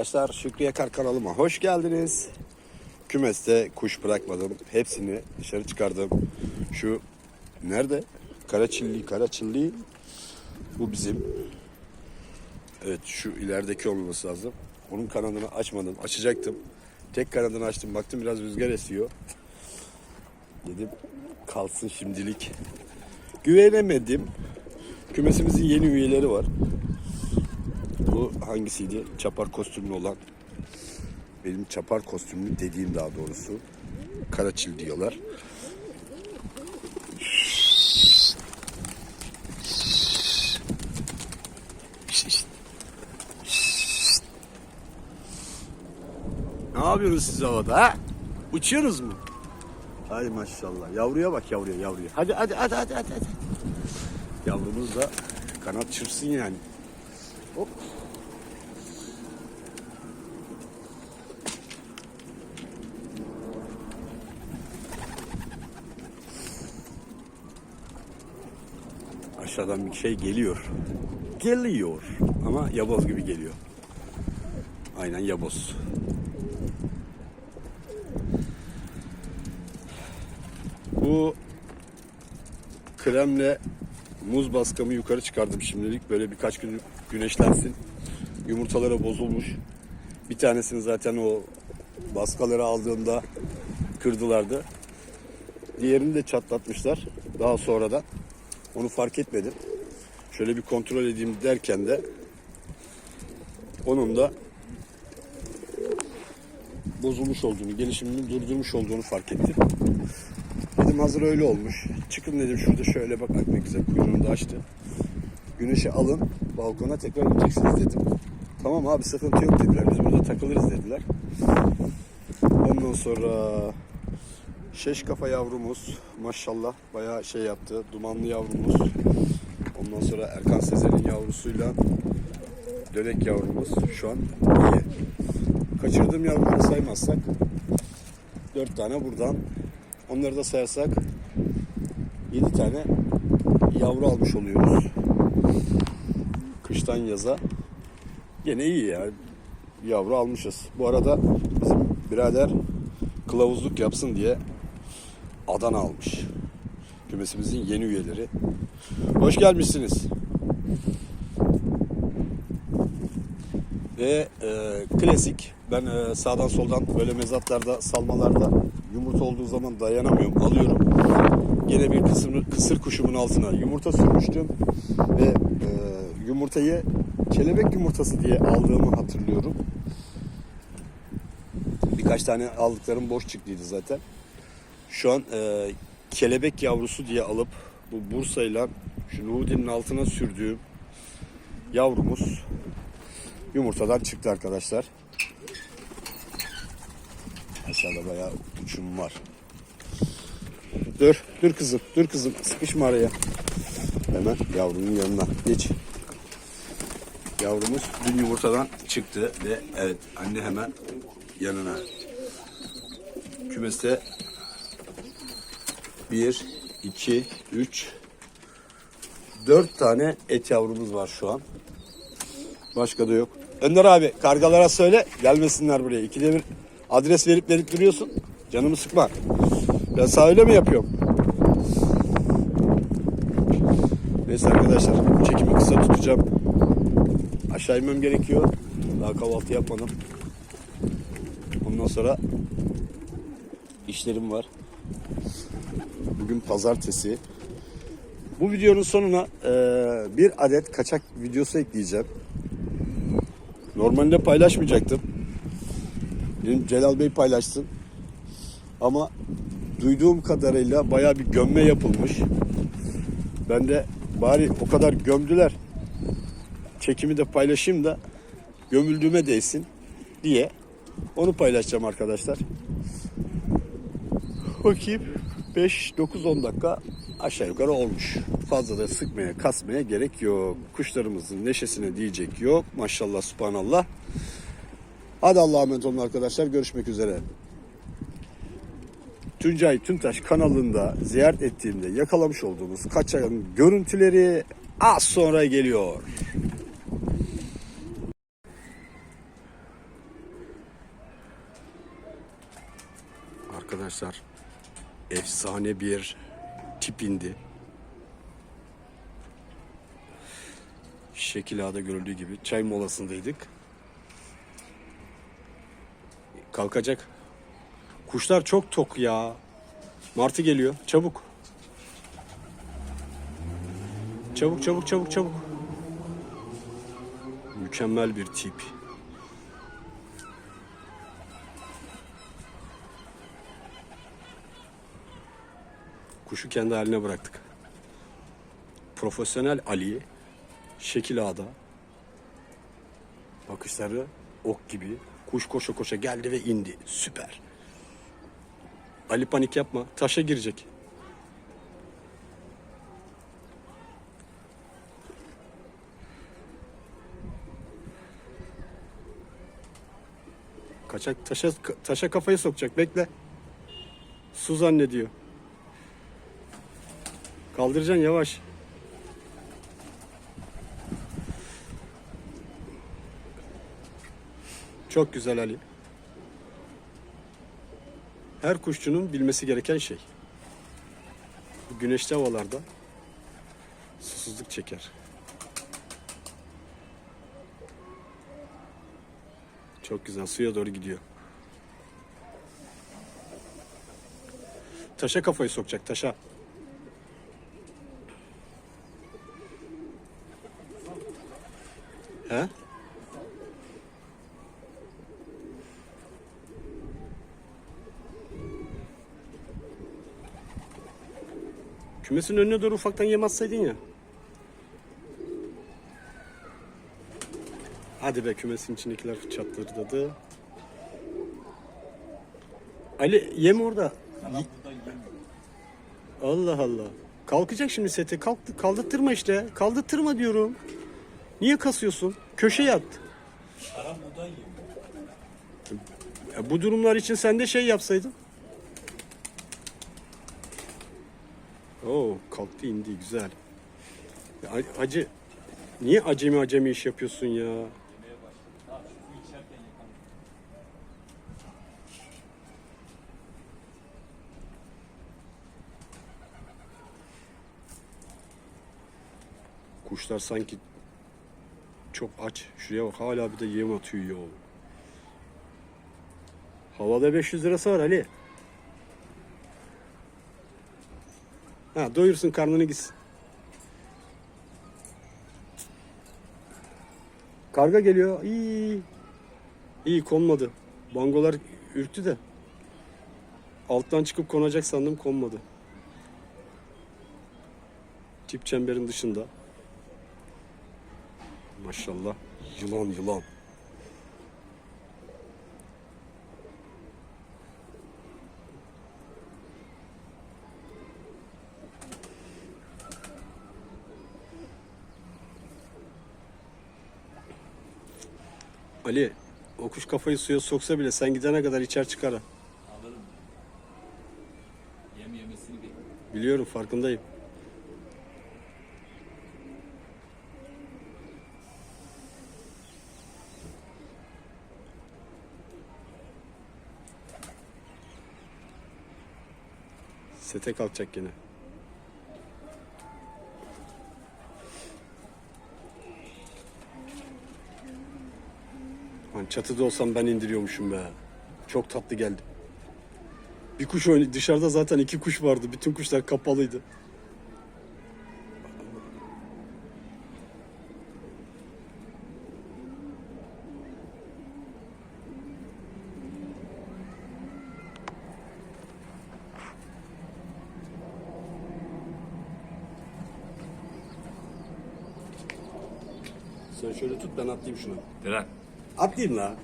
Arkadaşlar Şükrü Kar kanalıma hoş geldiniz. Kümeste kuş bırakmadım. Hepsini dışarı çıkardım. Şu nerede? Karaçilli, Karaçilli. Bu bizim. Evet şu ilerideki olması lazım. Onun kanadını açmadım. Açacaktım. Tek kanadını açtım. Baktım biraz rüzgar esiyor. Dedim kalsın şimdilik. Güvenemedim. Kümesimizin yeni üyeleri var. Bu hangisiydi? Çapar kostümlü olan. Benim çapar kostümlü dediğim daha doğrusu. Karaçil diyorlar. Ne yapıyorsunuz siz havada ha? Uçuyorsunuz mu? Ay maşallah. Yavruya bak yavruya yavruya. Hadi hadi hadi hadi hadi. hadi. Yavrumuz da kanat çırpsın yani. Hop. Aşağıdan bir şey geliyor. Geliyor. Ama yaboz gibi geliyor. Aynen yaboz. Bu kremle muz baskamı yukarı çıkardım şimdilik. Böyle birkaç gün güneşlensin. Yumurtalara bozulmuş. Bir tanesini zaten o baskaları aldığımda kırdılardı. Diğerini de çatlatmışlar. Daha sonra da onu fark etmedim. Şöyle bir kontrol edeyim derken de onun da bozulmuş olduğunu, gelişimini durdurmuş olduğunu fark ettim. Dedim hazır öyle olmuş. Çıkın dedim şurada şöyle bak ne güzel kuyruğunu da açtı. Güneşi alın balkona tekrar gideceksiniz dedim. Tamam abi sıkıntı yok dediler. Biz burada takılırız dediler. Ondan sonra şeş kafa yavrumuz maşallah bayağı şey yaptı. Dumanlı yavrumuz. Ondan sonra Erkan Sezer'in yavrusuyla dönek yavrumuz şu an iyi. Kaçırdığım yavruları saymazsak dört tane buradan Onları da sayarsak 7 tane yavru almış oluyoruz. Kıştan yaza. Gene iyi ya. Yavru almışız. Bu arada bizim birader kılavuzluk yapsın diye Adana almış. Kümesimizin yeni üyeleri. Hoş gelmişsiniz. Ve e, klasik ben e, sağdan soldan böyle mezatlarda salmalarda yumurta olduğu zaman dayanamıyorum alıyorum. Gene bir kısır, kısır kuşumun altına yumurta sürmüştüm ve e, yumurtayı kelebek yumurtası diye aldığımı hatırlıyorum. Birkaç tane aldıklarım boş çıktıydı zaten. Şu an e, kelebek yavrusu diye alıp bu bursayla şu Nudi'nin altına sürdüğüm yavrumuz yumurtadan çıktı arkadaşlar. Aşağıda bayağı uçum var. Dur, dur kızım, dur kızım. Sıkışma araya. Hemen yavrunun yanına geç. Yavrumuz dün yumurtadan çıktı ve evet anne hemen yanına. Kümeste bir, iki, üç, dört tane et yavrumuz var şu an. Başka da yok. Önder abi kargalara söyle gelmesinler buraya. İkide bir adres verip verip duruyorsun. Canımı sıkma. Ben sağ öyle mi yapıyorum? Neyse arkadaşlar çekimi kısa tutacağım. Aşağı inmem gerekiyor. Daha kahvaltı yapmadım. Ondan sonra işlerim var. Bugün pazartesi. Bu videonun sonuna eee, bir adet kaçak videosu ekleyeceğim. Normalde paylaşmayacaktım. Dün Celal Bey paylaşsın. Ama duyduğum kadarıyla bayağı bir gömme yapılmış. Ben de bari o kadar gömdüler. Çekimi de paylaşayım da gömüldüğüme değsin diye onu paylaşacağım arkadaşlar. Bakayım 5, 9, 10 dakika aşağı yukarı olmuş. Fazla da sıkmaya, kasmaya gerek yok. Kuşlarımızın neşesine diyecek yok. Maşallah, subhanallah. Hadi Allah'a emanet olun arkadaşlar. Görüşmek üzere. Tuncay Tüntaş kanalında ziyaret ettiğimde yakalamış olduğumuz kaçağın görüntüleri az sonra geliyor. Arkadaşlar Efsane bir tip indi. Şekil Ağa'da görüldüğü gibi çay molasındaydık. Kalkacak. Kuşlar çok tok ya. Martı geliyor. Çabuk. Çabuk çabuk çabuk çabuk. Mükemmel bir tip. Kuşu kendi haline bıraktık. Profesyonel Ali şekil ağda. Bakışları ok gibi. Kuş koşa koşa geldi ve indi. Süper. Ali panik yapma. Taşa girecek. Kaçak taşa taşa kafayı sokacak. Bekle. Su zannediyor. Kaldıracaksın yavaş. Çok güzel Ali. Her kuşçunun bilmesi gereken şey. Bu güneşli havalarda susuzluk çeker. Çok güzel suya doğru gidiyor. Taşa kafayı sokacak taşa. Kümesin önüne doğru ufaktan yem atsaydın ya. Hadi be kümesin içindekiler çatırdadı. Ali yem orada. Allah Allah. Kalkacak şimdi sete. Kalk, kaldırtırma işte. Kaldırtırma diyorum. Niye kasıyorsun? Köşeye at. Ya bu durumlar için sen de şey yapsaydın. Oo kalktı indi güzel. Ya, hacı niye acemi acemi iş yapıyorsun ya? Kuşlar sanki çok aç. Şuraya bak hala bir de yem atıyor ya. Havada 500 lirası var Ali. Ha doyursun karnını gitsin. Karga geliyor. İyi. İyi konmadı. Bangolar ürktü de. Alttan çıkıp konacak sandım konmadı. Tip çemberin dışında. Maşallah. Yılan yılan. Ali, o kuş kafayı suya soksa bile sen gidene kadar içer çıkar ha. Alırım. Yem yemesini bekliyorum. Biliyorum farkındayım. Sete kalkacak gene. Lan çatıda olsam ben indiriyormuşum be. Çok tatlı geldi. Bir kuş oynadı. Dışarıda zaten iki kuş vardı. Bütün kuşlar kapalıydı. Sen şöyle tut ben atlayayım şunu. Bırak. Atlayayım la.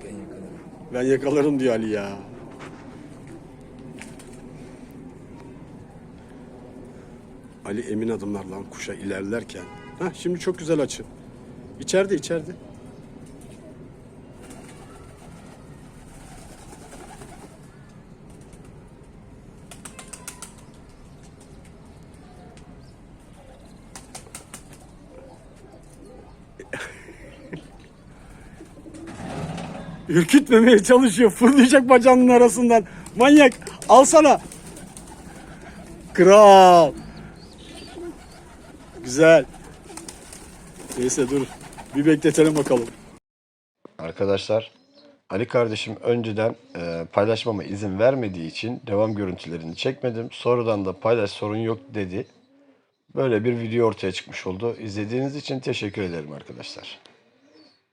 Ben yakalarım diyor Ali ya. Ali emin adımlarla kuşa ilerlerken. Ha şimdi çok güzel açı. İçeride içeride. Ürkütmemeye çalışıyor. Fırlayacak bacağının arasından. Manyak. Al sana. Kral. Güzel. Neyse dur. Bir bekletelim bakalım. Arkadaşlar Ali kardeşim önceden e, paylaşmama izin vermediği için devam görüntülerini çekmedim. Sonradan da paylaş sorun yok dedi. Böyle bir video ortaya çıkmış oldu. İzlediğiniz için teşekkür ederim arkadaşlar.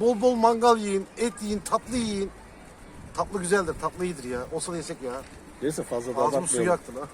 Bol bol mangal yiyin, et yiyin, tatlı yiyin. Tatlı güzeldir, tatlı iyidir ya. Olsa da yesek ya. Neyse fazla da Ağzımın abartmayalım. suyu aktı lan.